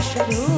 chorou.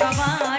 সবার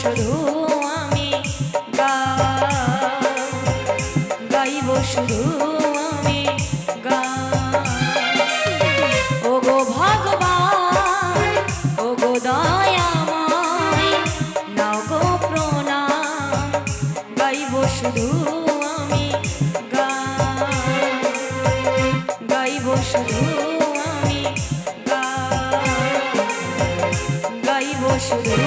শুধু আমি গা, গাইব শুধু আমি গা। ও গো ভগবান ও গো দয়াময়, নাও গো প্রণাম, গাইব শুধু আমি গা। গাইব শুধু আমি গা। গাইব শুধু